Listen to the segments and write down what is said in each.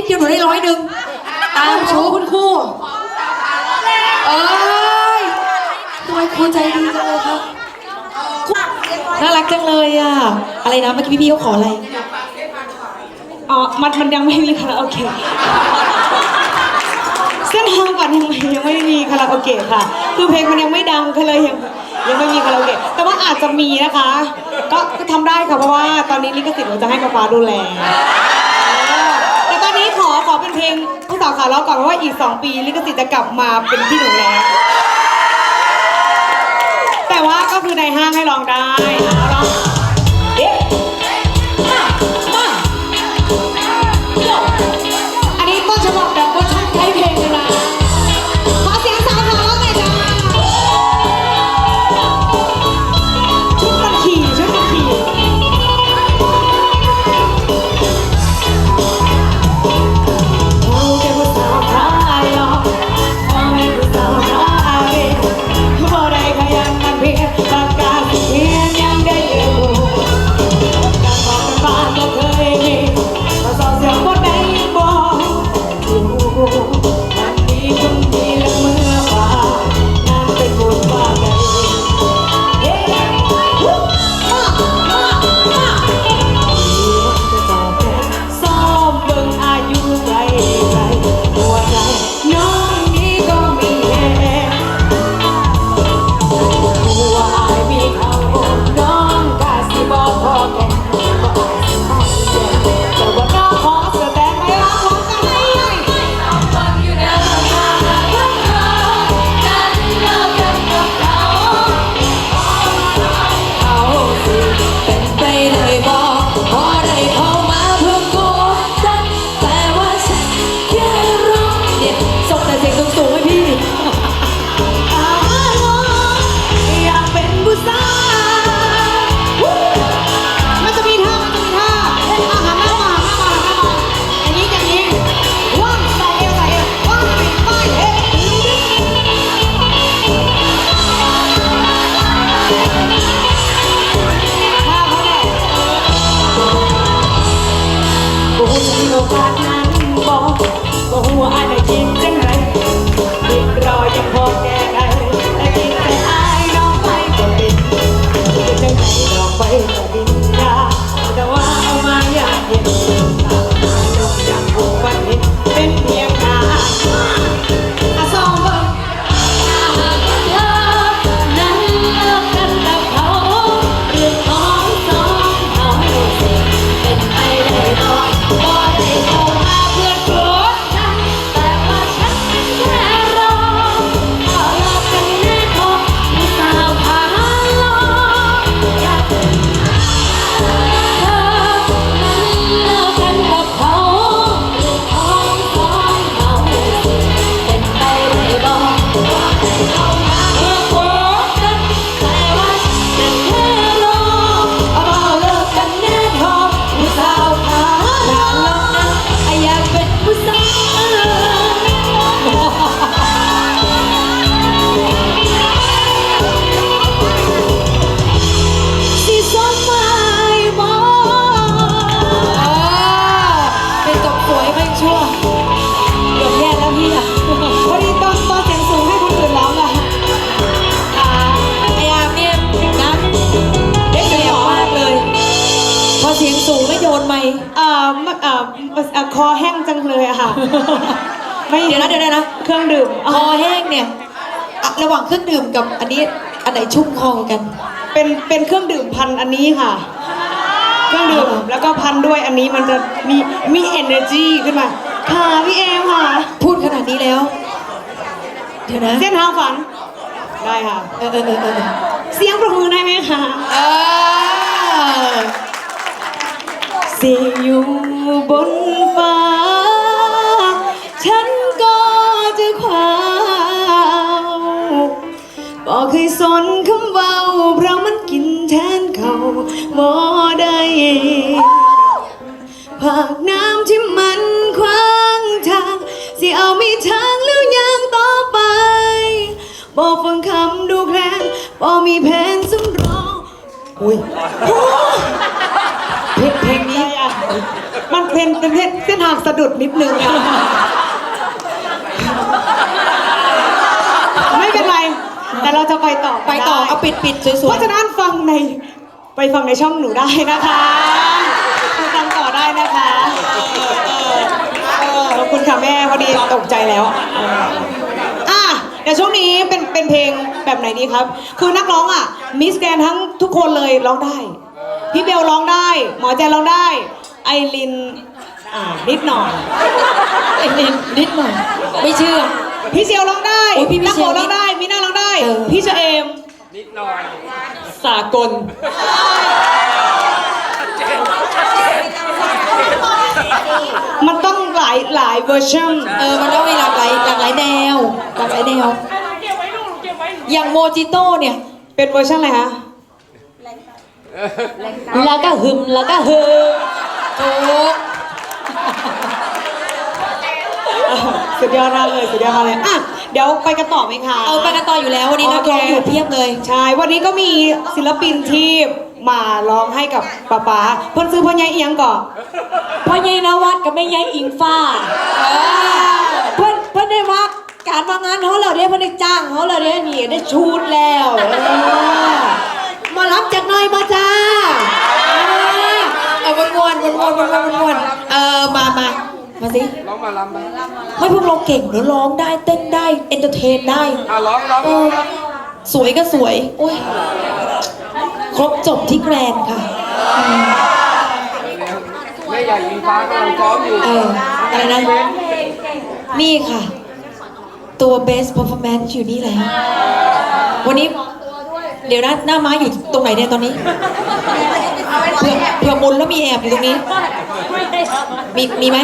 นิดเดียวหนูได้ร้อยหนึ่งตามโชว์คุณครูเอ้ยทำไมครูใจดีจังเลยครับน่ารักจังเลยอะ อะไรนะเมื่อกี้พี่ๆเขาขออะไร อ๋อ มันมันยังไม่มีคาราโอเกะเส้นทางก่อนยังไม่ยังไม่มีคาราโอเกะค่ะ คือเพลงมันยังไม่ดังก็เลยยังยังไม่มีคาราโอเกะ แต่ว่าอาจจะมีนะคะ ก็ก็ทำได้ค่ะเพราะว่าตอนนี้ลิขสิทธิ์เราจะให้ป๊าป๊าดูแล แต่ตอนนี้ขอขอ เป็นเพลงผู้สาวขาเราก่อนเพราะว่าอีก 2 ปีลิขสิทธิ์จะกลับมาเป็นที่หนูแล้ว แต่ว่าก็คือในห้างให้ลองได้เอาลอง ท่าเขาแหละโอ้จะมีโอกาสนั้นบอกก็หัวอายได้ยินจังไรคิด อ่อเอ่อคอแห้งจังเลยอะค่ะ ไม่เดี๋ยวนะเดี๋ยวนะเครื่องดื่มคอแห้งเนี่ยอะระหว่างเครื่องดื่มกับอันนี้อันไหนชุ่มคอกัน เป็นเป็นเครื่องดื่มพันธุ์อันนี้ค่ะ เครื่องดื่มแล้วก็พันด้วยอันนี้มันจะมีมี energy ขึ้นมา ค่ะพี่เอมค่ะ พูดขนาดนี้แล้ว เดี๋ยวนะเส้นทางฝัน ได้ค่ะ เออเออเออเออเสียงประมือได้ไหมคะ เออเสียงอยู่บนฟ้า ฉันก็จะคว้าบอกเคยสนคำเว้าเพราะมันกินแทนเขาบ่ได้ภาคน้ำที่มันขวางทาง สิเอามีทางแล้วยังต่อไปบอกฟังคำดูแคลนบอกมีแผนสำรองอุ้ย เพลงเพลงนี้ อะ มันเป็นเป็นเส้นทางสะดุดนิดนึงอะไม่เป็นไร แต่เราจะไปต่อไปต่อเอาปิดปิดสเพวยราะฉะนั้นฟังในไปฟังในช่องหนูได้นะคะไปฟังต่อได้นะคะเออเออขอบคุณค่ะแม่พอดีตกใจแล้วอะเดี๋ยวช่วงนี้เป็นเป็นเพลงแบบไหนดีครับ คือนักร้องอะมิสแกนทั้งทุกคนเลยร้องได้ พี่เบลร้องได้ หมอแจนร้องได้ ไอรินอ่านิดหน่อยๆเอ็นนิดนิดหน่อย ไม่เชื่อ พี่เชียวร้องได้โอ้ยพี่พี่นักเชีโขยวร้องได้มีน่าร้องได้ เออ พี่เชเอมนิดหน่อย สากล มันต้องหลายหลายเวอร์ชันเออ มันต้องมีหลากหลายหลากหลายแนวหลากหลายแนวอย่างโมจิโต้เนี่ย เป็นเวอร์ชันอะไรคะแล้วก็หึมแล้วก็หึม ถูกสุดยอดมากเลยสุดยอดมากเลยอะเดี๋ยวไปกันต่อไหมคะเออไปกันต่ออยู่แล้ววันนี้นักร้องอยู่เพียบเลย ใช่ วันนี้ก็มีศิลปินที่มาร้องให้กับป๊าป๊าเพิ่นซื้อพ่อใหญ่เอียงก่อนพ่อใหญ่นวัดกับแม่ใหญ่อิงฟ้าเพื่อนเพื่อนได้ว่าการมางานเขาเราได้เพื่อนได้จ้างเขาเราได้นี่ได้ชูดแล้วเออมารับจากหน้อยมาจ้าเออ วนวนวนวนวนเออมามามาสิร้องมาลำมาไม่พวกเราเก่งเดี๋วร้องได้เต้นได้เอนเตอร์เทนได้อะร้องร้องสวยก็สวยโอ้ยครบจบที่แกรนค่ะ แม่ใหญ่ยิงฟ้ากำลังซ้อมอยู่เอออะไรนะนี่ค่ะ ตัวเบสเพอร์ฟอร์แมนซ์อยู่นี่แล้ววันนี้ เดี๋ยวนะหน้าม้าอยู่ตรงไหนเนี่ยตอนนี้เผื่อเผื่อมุนแล้วมีแอบอยู่ตรงนี้ มีมีไหม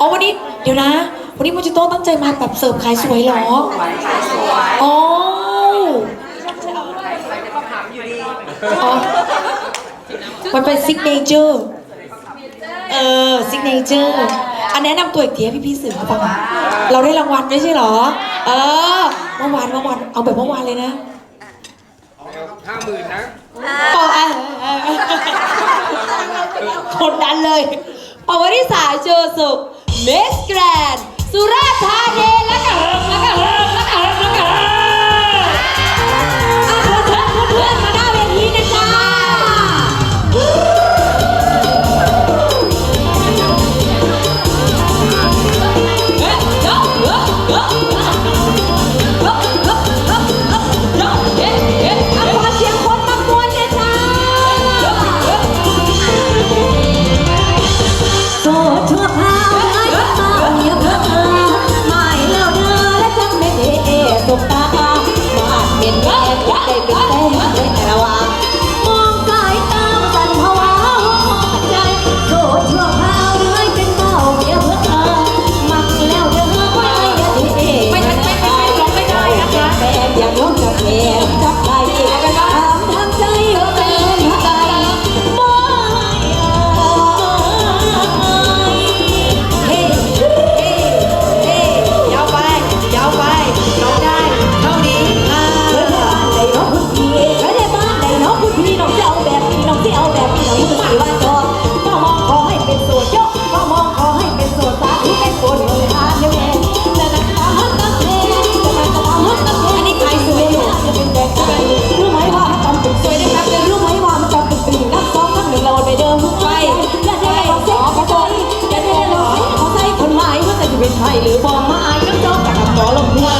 อ๋อวันนี้ เดี๋ยวนะ วันนี้โมจิโต้ตั้งใจมาแบบเสิร์ฟขายสวยเหรออ๋ออ๋อมันเป็นซิกเนเจอร์เออซิกเนเจอร์อันแนะนำตัวอีกทีให้พี่พี่ๆสื่อเขาฟังหน่อยเราได้รางวัลไม่ใช่เหรอ เออเมื่อวานเมื่อวานเอาแบบเมื่อวานเลยนะ ห้าหมื่นนะต่ออะกดดันเลยปวริสาโชสุเมสแกรน สุราษฎร์ธานีแล้วก็แล้วก็ ใครหรือบ่มาอายน้ำเจ้ากับหมอลงหัว